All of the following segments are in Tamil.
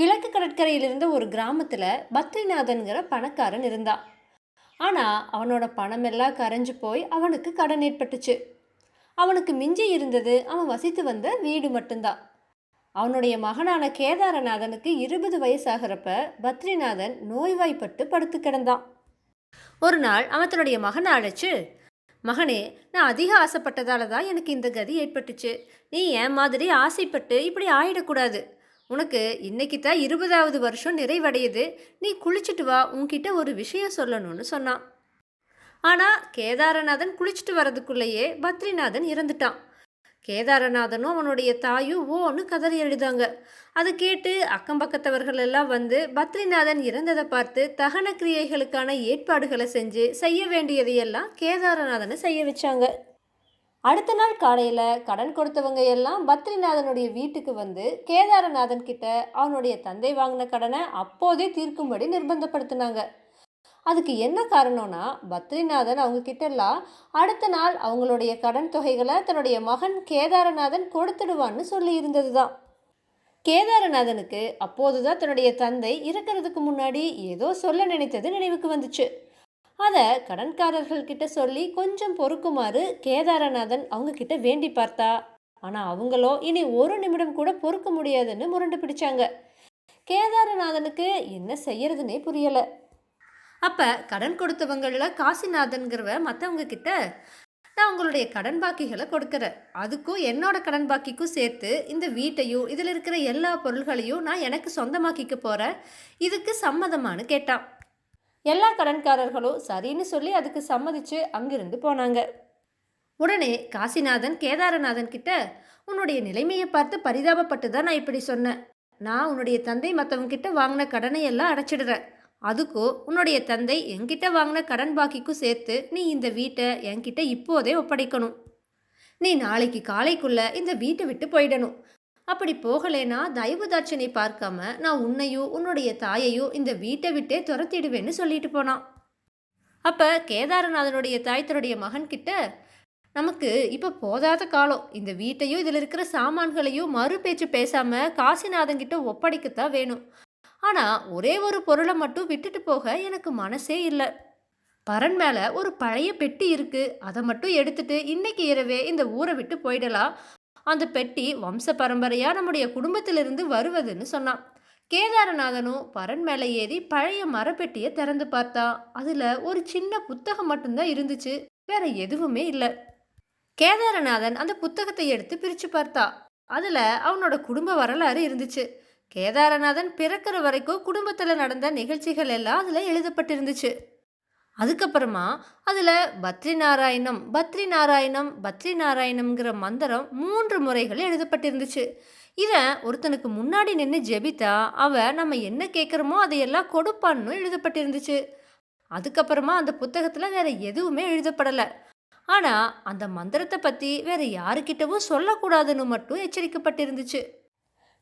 கிழக்கு கடற்கரையில் இருந்த ஒரு கிராமத்தில் பத்ரிநாதன்கிற பணக்காரன் இருந்தான். ஆனால் அவனோட பணமெல்லாம் கரைஞ்சு போய் அவனுக்கு கடன் ஏற்பட்டுச்சு. அவனுக்கு மிஞ்சி இருந்தது அவன் வசித்து வந்த வீடு மட்டும்தான். அவனுடைய மகனான கேதாரநாதனுக்கு இருபது வயசாகிறப்ப பத்ரிநாதன் நோய்வாய்ப்பட்டு படுத்து கிடந்தான். ஒரு நாள் அவன் தன்னுடைய மகனை அழைச்சு மகனே நான் அதிக ஆசைப்பட்டதால தான் எனக்கு இந்த கதி ஏற்பட்டுச்சு. நீ என் மாதிரி ஆசைப்பட்டு இப்படி ஆயிடக்கூடாது? உனக்கு இன்னைக்கு தான் இருபதாவது வருஷம் நிறைவடையுது. நீ குளிச்சுட்டு வா உன்கிட்ட ஒரு விஷயம் சொல்லணும்னு சொன்னான். ஆனால் கேதாரநாதன் குளிச்சுட்டு வரதுக்குள்ளேயே பத்ரிநாதன் இறந்துட்டான். கேதாரநாதனும் அவனுடைய தாயும் ஓன்னு கதறி எழுதாங்க. அதை கேட்டு அக்கம் பக்கத்தவர்கள் எல்லாம் வந்து பத்ரிநாதன் இறந்ததை பார்த்து தகன கிரியைகளுக்கான ஏற்பாடுகளை செஞ்சு செய்ய வேண்டியதையெல்லாம் கேதாரநாதனை செய்ய வச்சாங்க. அடுத்த நாள் காலையில் கடன் கொடுத்தவங்க எல்லாம் பத்ரிநாதனுடைய வீட்டுக்கு வந்து கேதாரநாதன் கிட்ட அவனுடைய தந்தை வாங்கின கடனை அப்போதே தீர்க்கும்படி நிர்பந்தப்படுத்தினாங்க. அதுக்கு என்ன காரணம்னா பத்ரிநாதன் அவங்க கிட்டலாம் எல்லாம் அடுத்த நாள் அவங்களுடைய கடன் தொகைகளை தன்னுடைய மகன் கேதாரநாதன் கொடுத்துடுவான்னு சொல்லி இருந்தது தான் கேதாரநாதனுக்கு அப்போதுதான் தன்னுடைய தந்தை இறக்கிறதுக்கு முன்னாடி ஏதோ சொல்ல நினைத்தது நினைவுக்கு வந்துச்சு. அதை கடன்காரர்கள்கிட்ட சொல்லி கொஞ்சம் பொறுக்குமாறு கேதாரநாதன் அவங்கக்கிட்ட வேண்டி பார்த்தா. ஆனால் அவங்களோ இனி ஒரு நிமிடம் கூட பொறுக்க முடியாதுன்னு முரண்டு பிடிச்சாங்க. கேதாரநாதனுக்கு என்ன செய்யறதுனே புரியலை. அப்போ கடன் கொடுத்தவங்களில் காசிநாதன்கிறவ மற்றவங்க கிட்ட நான் உங்களுடைய கடன் பாக்கிகளை கொடுக்குறேன். அதுக்கும் என்னோட கடன் பாக்கிக்கும் சேர்த்து இந்த வீட்டையும் இதில் இருக்கிற எல்லா பொருள்களையும் நான் எனக்கு சொந்தமாக்கிக்க போகிறேன் இதுக்கு சம்மதமானு கேட்டான். எல்லா கடன்காரர்களும் சரின்னு சொல்லி அதுக்கு சம்மதிச்சு அங்கிருந்து போனாங்க. உடனே காசிநாதன் கேதாரநாதன் கிட்ட உன்னுடைய நிலைமையை பார்த்து பரிதாபப்பட்டு தான் நான் இப்படி சொன்னேன். நான் உன்னுடைய தந்தை மற்றவங்க கிட்ட வாங்கின கடனை எல்லாம் அடைச்சிடுறேன். அதுக்கும் உன்னுடைய தந்தை என்கிட்ட வாங்கின கடன் பாக்கிக்கும் சேர்த்து நீ இந்த வீட்டை என்கிட்ட இப்போதே ஒப்படைக்கணும். நீ நாளைக்கு காலைக்குள்ள இந்த வீட்டை விட்டு போயிடணும். அப்படி போகலேனா தயவு தாட்சனை பார்க்காம நான் உன்னையும் உன்னுடைய தாயையும் இந்த வீட்டை விட்டே துரத்திடுவேன்னு சொல்லிட்டு போனான். அப்போ கேதாரநாதனுடைய தாய் தன்னுடைய மகன்கிட்ட நமக்கு இப்போ போதாத காலம். இந்த வீட்டையும் இதில் இருக்கிற சாமான்களையும் மறு பேச்சு பேசாமல் காசிநாதங்கிட்ட ஒப்படைக்கத்தான் வேணும். ஆனால் ஒரே ஒரு பொருளை மட்டும் விட்டுட்டு போக எனக்கு மனசே இல்லை. பரன் மேலே ஒரு பழைய பெட்டி இருக்குது அதை மட்டும் எடுத்துட்டு இன்னைக்கு இரவே இந்த ஊரை விட்டு போயிடலாம். அந்த பெட்டி வம்ச பரம்பரையாக நம்முடைய குடும்பத்திலிருந்து வருவதுன்னு சொன்னான். கேதாரநாதனும் பரன் மேலே ஏறி பழைய மரப்பெட்டியை திறந்து பார்த்தா அதில் ஒரு சின்ன புத்தகம் மட்டும்தான் இருந்துச்சு. வேற எதுவுமே இல்லை. கேதாரநாதன் அந்த புத்தகத்தை எடுத்து பிரித்து பார்த்தா அதில் அவனோட குடும்ப வரலாறு இருந்துச்சு. கேதாரநாதன் பிறக்கிற வரைக்கும் குடும்பத்தில் நடந்த நிகழ்ச்சிகள் எல்லாம் அதில் எழுதப்பட்டிருந்துச்சு. அதுக்கப்புறமா அதில் பத்ரி நாராயணம் பத்ரி நாராயணம் பத்ரி நாராயணம்ங்கிற மந்திரம் மூன்று முறைகள் எழுதப்பட்டிருந்துச்சு. இதை ஒருத்தனுக்கு முன்னாடி நின்று ஜெபித்தா அவன் நம்ம என்ன கேட்குறோமோ அதையெல்லாம் கொடுப்பான்னு எழுதப்பட்டிருந்துச்சு. அதுக்கப்புறமா அந்த புத்தகத்தில் வேற எதுவுமே எழுதப்படலை. ஆனால் அந்த மந்திரத்தை பற்றி வேற யாருக்கிட்டவும் சொல்லக்கூடாதுன்னு மட்டும் எச்சரிக்கப்பட்டிருந்துச்சு.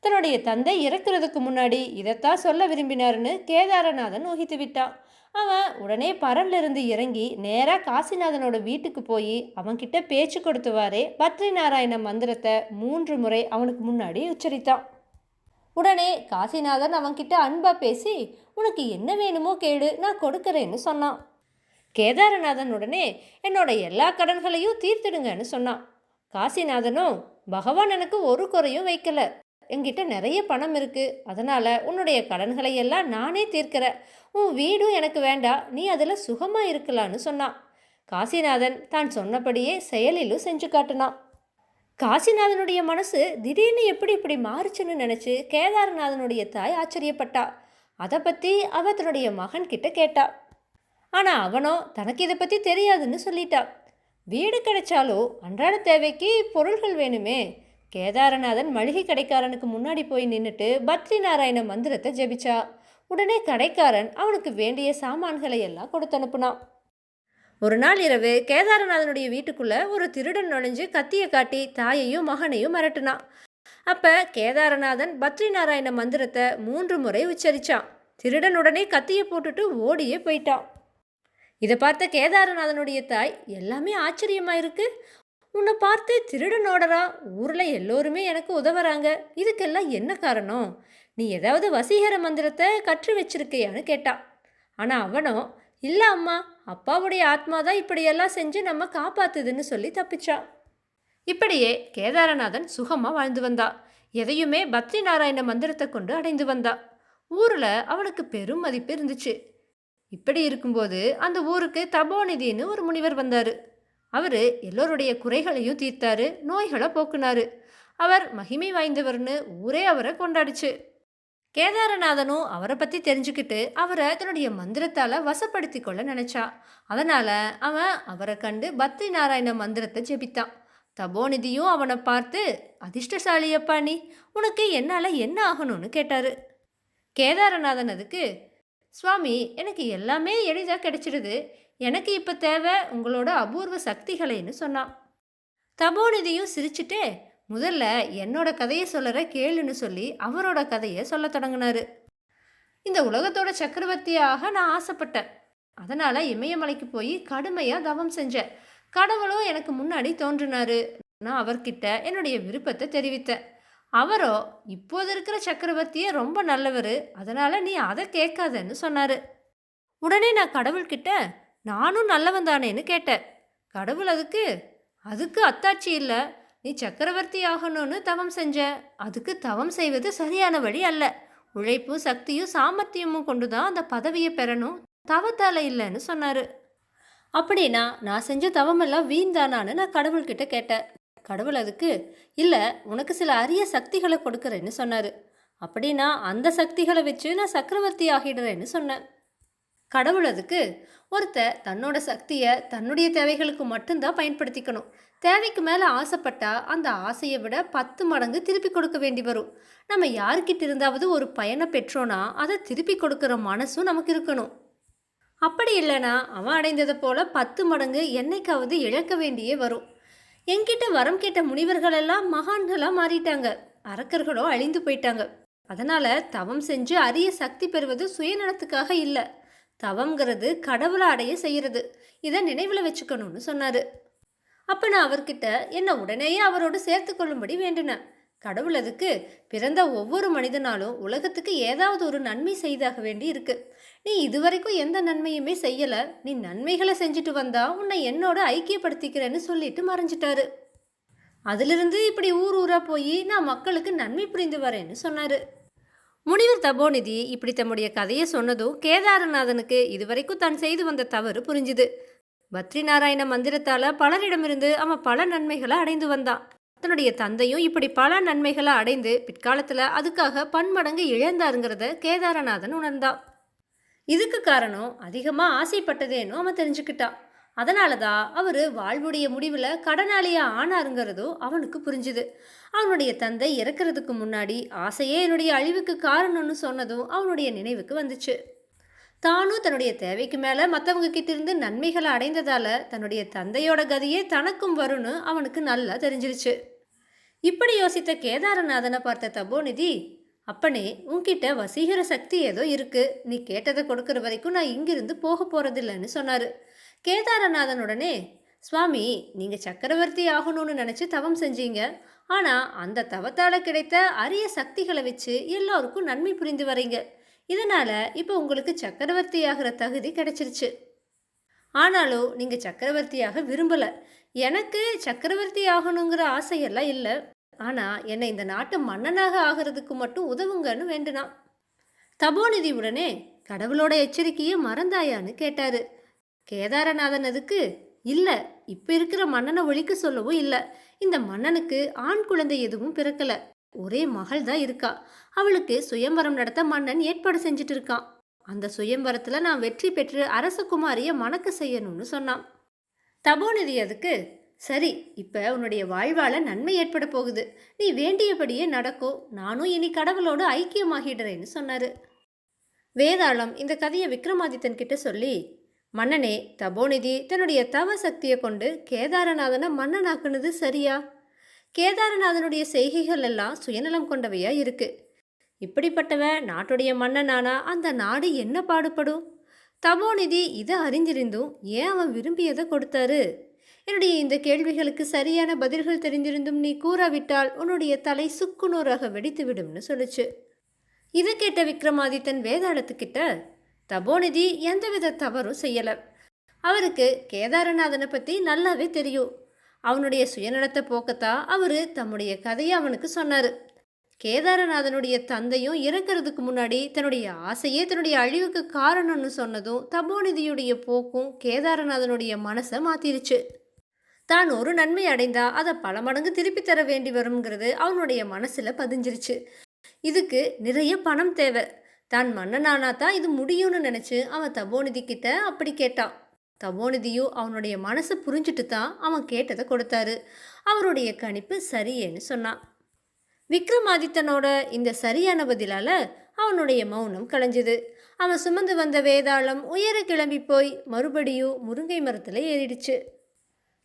தன்னுடைய தந்தை இறக்குறதுக்கு முன்னாடி இதைத்தான் சொல்ல விரும்பினாருன்னு கேதாரநாதன் ஊகித்து விட்டான். அவன் உடனே பரன்லேருந்து இறங்கி நேராக காசிநாதனோட வீட்டுக்கு போய் அவன்கிட்ட பேச்சு கொடுத்துவாரே. பத்ரி நாராயண மந்திரத்தை மூன்று முறை அவனுக்கு முன்னாடி உச்சரித்தான். உடனே காசிநாதன் அவன்கிட்ட அன்பா பேசி உனக்கு என்ன வேணுமோ கேடு நான் கொடுக்கறேன்னு சொன்னான். கேதாரநாதன் உடனே என்னோட எல்லா கடன்களையும் தீர்த்துடுங்கன்னு சொன்னான். காசிநாதனும் பகவான் எனக்கு ஒரு குறையும் வைக்கல. என்கிட்ட நிறைய பணம் இருக்குது அதனால் உன்னுடைய கடன்களை எல்லாம் நானே தீர்க்கிறேன். உன் வீடும் எனக்கு வேண்டாம். நீ அதில் சுகமாக இருக்கலான்னு சொன்னான். காசிநாதன் தான் சொன்னபடியே செயலிலும் செஞ்சு காட்டினான். காசிநாதனுடைய மனசு திடீர்னு எப்படி இப்படி மாறுச்சுன்னு நினச்சி கேதாரநாதனுடைய தாய் ஆச்சரியப்பட்டா. அதை பற்றி அவ தன்னுடைய மகன்கிட்ட கேட்டா ஆனால் அவனோ தனக்கு இதை பற்றி தெரியாதுன்னு சொல்லிட்டா. வீடு கிடைச்சாலும் அன்றாட தேவைக்கு பொருள்கள் வேணுமே. கேதாரநாதன் மளிகை கடைக்காரனுக்கு முன்னாடி போய் நின்றுட்டு பத்ரி நாராயண மந்திரத்தை ஜெபிச்சா. உடனே கடைக்காரன் அவனுக்கு வேண்டிய சாமான்களை எல்லாம் கொடுத்து அனுப்புனான். ஒரு நாள் இரவு கேதாரநாதனுடைய வீட்டுக்குள்ள ஒரு திருடன் நுழைஞ்சு கத்தியை காட்டி தாயையும் மகனையும் மிரட்டினான். அப்ப கேதாரநாதன் பத்ரி நாராயண மந்திரத்தை மூன்று முறை உச்சரிச்சான். திருடன் உடனே கத்தியை போட்டுட்டு ஓடியே போயிட்டான். இதை பார்த்த கேதாரநாதனுடைய தாய் எல்லாமே ஆச்சரியமாயிருக்கு. உன்னை பார்த்து திருடனோடரா ஊரில் எல்லோருமே எனக்கு உதவுறாங்க. இதுக்கெல்லாம் என்ன காரணம்? நீ ஏதாவது வசீகர மந்திரத்தை கற்று வச்சிருக்கியான்னு கேட்டான் ஆனால் அவனோ இல்லை அம்மா அப்பாவுடைய ஆத்மா தான் இப்படியெல்லாம் செஞ்சு நம்ம காப்பாத்துதுன்னு சொல்லி தப்பிச்சான் இப்படியே கேதாரநாதன் சுகமாக வாழ்ந்து வந்தா. எதையுமே பத்ரி நாராயண மந்திரத்தை கொண்டு அடைந்து வந்தா. ஊரில் அவனுக்கு பெரும் மதிப்பு இருந்துச்சு. இப்படி இருக்கும்போது அந்த ஊருக்கு தபோநிதின்னு ஒரு முனிவர் வந்தார். அவர் எல்லோருடைய குறைகளையும் தீர்த்தாரு நோய்களை போக்குனாரு. அவர் மகிமை வாய்ந்தவர்னு ஊரே அவரை கொண்டாடிச்சு. கேதாரநாதனும் அவரை பற்றி தெரிஞ்சுக்கிட்டு அவரை தன்னுடைய மந்திரத்தால் வசப்படுத்தி கொள்ள நினச்சா. அதனால் அவன் அவரை கண்டு பத்ரி நாராயண மந்திரத்தை ஜெபித்தான். தபோநிதியும் அவனை பார்த்து அதிர்ஷ்டசாலியப்பா நீ உனக்கு என்னால் என்ன ஆகணும்னு கேட்டார். கேதாரநாதன் அதுக்கு சுவாமி எனக்கு எல்லாமே எளிதாக கிடைச்சிடுது எனக்கு இப்போ தேவை உங்களோட அபூர்வ சக்திகளைன்னு சொன்னான் தபோநிதியும் சிரிச்சுட்டே முதல்ல என்னோட கதையை சொல்லற கேளுன்னு சொல்லி அவரோட கதையை சொல்லத் தொடங்கினாரு. இந்த உலகத்தோட சக்கரவர்த்தியாக நான் ஆசைப்பட்டேன். அதனால் இமயமலைக்கு போய் கடுமையாக தவம் செஞ்சேன். கடவுளும் எனக்கு முன்னாடி தோன்றினாரு. நான் அவர்கிட்ட என்னுடைய விருப்பத்தை தெரிவித்தேன். அவரோ இப்போது இருக்கிற சக்கரவர்த்தியே ரொம்ப நல்லவர். அதனால் நீ அதை கேட்காதன்னு சொன்னார். உடனே நான் கடவுள்கிட்ட நானும் நல்லவன் தானேன்னு கேட்டேன். கடவுள் அதுக்கு அதுக்கு அத்தாட்சி இல்லை. நீ சக்கரவர்த்தி ஆகணும்னு தவம் செஞ்ச அதுக்கு தவம் செய்வது சரியான வழி அல்ல. உழைப்பும் சக்தியும் சாமர்த்தியமும் கொண்டு தான் அந்த பதவியை பெறணும். தவத்தால இல்லைன்னு சொன்னார். அப்படின்னா நான் செஞ்ச தவமெல்லாம் வீண்தானான்னு நான் கடவுள்கிட்ட கேட்டேன். கடவுள் அதுக்கு இல்லை உனக்கு சில அரிய சக்திகளை கொடுக்குறேன்னு சொன்னார். அப்படின்னா அந்த சக்திகளை வச்சு நான் சக்கரவர்த்தி ஆகிடுறேன்னு சொன்னேன். கடவுள் அதுக்கு. ஒருத்தர் தன்னோட சக்தியை தன்னுடைய தேவைகளுக்கு மட்டும்தான் பயன்படுத்திக்கணும். தேவைக்கு மேலே ஆசைப்பட்டா அந்த ஆசையை விட பத்து மடங்கு திருப்பி கொடுக்க வேண்டி வரும். நம்ம யாருக்கிட்ட இருந்தாவது ஒரு பயனை பெற்றோன்னா அதை திருப்பி கொடுக்குற மனசும் நமக்கு இருக்கணும். அப்படி இல்லைனா அவன் அடைந்ததை போல பத்து மடங்கு என்னைக்காவது இழக்க வேண்டியே வரும். என்கிட்ட வரம் கேட்ட முனிவர்களெல்லாம் மகான்களாக மாறிட்டாங்க. அரக்கர்களோ அழிந்து போயிட்டாங்க. அதனால் தவம் செஞ்சு அரிய சக்தி பெறுவது சுயநலத்துக்காக இல்லை. தவங்கிறது கடவுளை அடைய செய்கிறது இதை நினைவில் வச்சுக்கணும்னு சொன்னார். அப்போ நான் அவர்கிட்ட என்னை உடனேயே அவரோடு சேர்த்து கொள்ளும்படி வேண்டினேன். கடவுள் அதுக்கு பிறந்த ஒவ்வொரு மனிதனாலும் உலகத்துக்கு ஏதாவது ஒரு நன்மை செய்தாக வேண்டி இருக்கு. நீ இதுவரைக்கும் எந்த நன்மையுமே செய்யலை. நீ நன்மைகளை செஞ்சுட்டு வந்தா உன்னை என்னோட ஐக்கியப்படுத்திக்கிறேன்னு சொல்லிட்டு மறைஞ்சிட்டாரு. அதிலிருந்து இப்படி ஊர் ஊரா போய் நான் மக்களுக்கு நன்மை புரிந்து வரேன்னு சொன்னாரு. முனிவர் தபோநிதி இப்படி தம்முடைய கதையை சொன்னதும் கேதாரநாதனுக்கு இதுவரைக்கும் தான் செய்து வந்த தவறு புரிஞ்சுது. பத்ரி நாராயண மந்திரத்தால பலரிடமிருந்து அவன் பல நன்மைகளை அடைந்து வந்தான். தன்னுடைய தந்தையும் இப்படி பல நன்மைகளை அடைந்து பிற்காலத்தில் அதுக்காக பன்மடங்கு இழந்தாருங்கிறத கேதாரநாதன் உணர்ந்தான். இதுக்கு காரணம் அதிகமாக ஆசைப்பட்டதேன்னு அவன் தெரிஞ்சுக்கிட்டான். அதனால தான் அவர் வாழ்வுடைய முடிவில் கடனாளியாக ஆனாருங்கிறதோ அவனுக்கு புரிஞ்சுது. அவனுடைய தந்தை இறக்கிறதுக்கு முன்னாடி ஆசையே என்னுடைய அழிவுக்கு காரணம்னு சொன்னதும் அவனுடைய நினைவுக்கு வந்துச்சு. தானும் தன்னுடைய தேவைக்கு மேலே மற்றவங்க கிட்டேருந்து நன்மைகளை அடைந்ததால் தன்னுடைய தந்தையோட கதியே தனக்கும் வரும்னு அவனுக்கு நல்லா தெரிஞ்சிருச்சு. இப்படி யோசித்த கேதாரநாதனை பார்த்த தபோநிதி அப்பனே உன்கிட்ட வசீகர சக்தி ஏதோ இருக்கு. நீ கேட்டதை கொடுக்குற வரைக்கும் நான் இங்கிருந்து போக போறதில்லைன்னு சொன்னார். கேதாரநாதனுடனே சுவாமி நீங்கள் சக்கரவர்த்தி ஆகணும்னு நினச்சி தவம் செஞ்சீங்க. ஆனால் அந்த தவத்தால் கிடைத்த அரிய சக்திகளை வச்சு எல்லோருக்கும் நன்மை புரிந்து வரீங்க. இதனால் இப்போ உங்களுக்கு சக்கரவர்த்தி ஆகிற தகுதி கிடைச்சிருச்சு. ஆனாலும் நீங்கள் சக்கரவர்த்தியாக விரும்பலை. எனக்கு சக்கரவர்த்தி ஆகணுங்கிற ஆசையெல்லாம் இல்லை. ஆனால் என்னை இந்த நாட்டு மன்னனாக ஆகிறதுக்கு மட்டும் உதவுங்கன்னு வேண்டுனா தபோநிதி உடனே கடவுளோட எச்சரிக்கையை மறந்தாயான்னு கேட்டாரு. கேதாரநாதன் அதுக்கு இல்லை. இப்போ இருக்கிற மன்னனை ஒழிக்க சொல்லவும் இல்லை. இந்த மன்னனுக்கு ஆண் குழந்தை எதுவும் பிறக்கல. ஒரே மகள் தான் இருக்கா. அவளுக்கு சுயம்பரம் நடத்த மன்னன் ஏற்பாடு செஞ்சுட்டு இருக்கான் அந்த சுயம்பரத்தில் நான் வெற்றி பெற்று அரசகுமாரியை மணக்க செய்யணும்னு சொன்னான். தபோநிதி அதுக்கு சரி இப்போ உன்னுடைய வாழ்வால் நன்மை ஏற்பட போகுது. நீ வேண்டியபடியே நடக்கும் நானும் இனி கடவுளோடு ஐக்கியமாகிடுறேன்னு சொன்னார். வேதாளம் இந்த கதையை விக்ரமாதித்தன் கிட்ட சொல்லி மன்னனே தபோநிதி தன்னுடைய தவ சக்தியை கொண்டு கேதாரநாதனை மன்னனாக்குனது சரியா? கேதாரநாதனுடைய செய்கைகள் எல்லாம் சுயநலம் கொண்டவையா இருக்கு. இப்படிப்பட்டவன் நாட்டுடைய மன்னனானா அந்த நாடு என்ன பாடுபடும்? தபோநிதி இதை அறிஞ்சிருந்தும் ஏன் அவன் விரும்பியதை கொடுத்தாரு? என்னுடைய இந்த கேள்விகளுக்கு சரியான பதில்கள் தெரிந்திருந்தும் நீ கூறாவிட்டால் உன்னுடைய தலை சுக்குநூறாக வெடித்து விடும்னு சொல்லுச்சு. இதை கேட்ட விக்ரமாதித்தன் வேதாளத்துக்கிட்ட தபோநிதி எந்தவித தவறும் செய்யலை. அவருக்கு கேதாரநாதனை பற்றி நல்லாவே தெரியும். அவனுடைய சுயநலத்தை போக்கத்தான் அவர் தம்முடைய கதையை அவனுக்கு சொன்னார். கேதாரநாதனுடைய தந்தையும் இறக்கிறதுக்கு முன்னாடி தன்னுடைய ஆசையே தன்னுடைய அழிவுக்கு காரணம்னு சொன்னதும் தபோநிதியுடைய போக்கும் கேதாரநாதனுடைய மனசை மாத்திருச்சு. தான் ஒரு நன்மை அடைந்தா அதை பல மடங்கு திருப்பி தர வேண்டி வருங்கிறது அவனுடைய மனசில் பதிஞ்சிருச்சு. இதுக்கு நிறைய பணம் தேவை. தான் மன்னனானா தான் இது முடியும்னு நினச்சி அவன் தபோநிதி கிட்ட அப்படி கேட்டான். தபோநிதியும் அவனுடைய மனசை புரிஞ்சுட்டு தான் அவன் கேட்டதை கொடுத்தாரு. அவருடைய கணிப்பு சரியேன்னு சொன்னான். விக்ரமாதித்தனோட இந்த சரியான பதிலால் அவனுடைய மௌனம் கலைஞ்சுது. அவன் சுமந்து வந்த வேதாளம் உயர கிளம்பி போய் மறுபடியும் முருங்கை மரத்தில் ஏறிடுச்சு.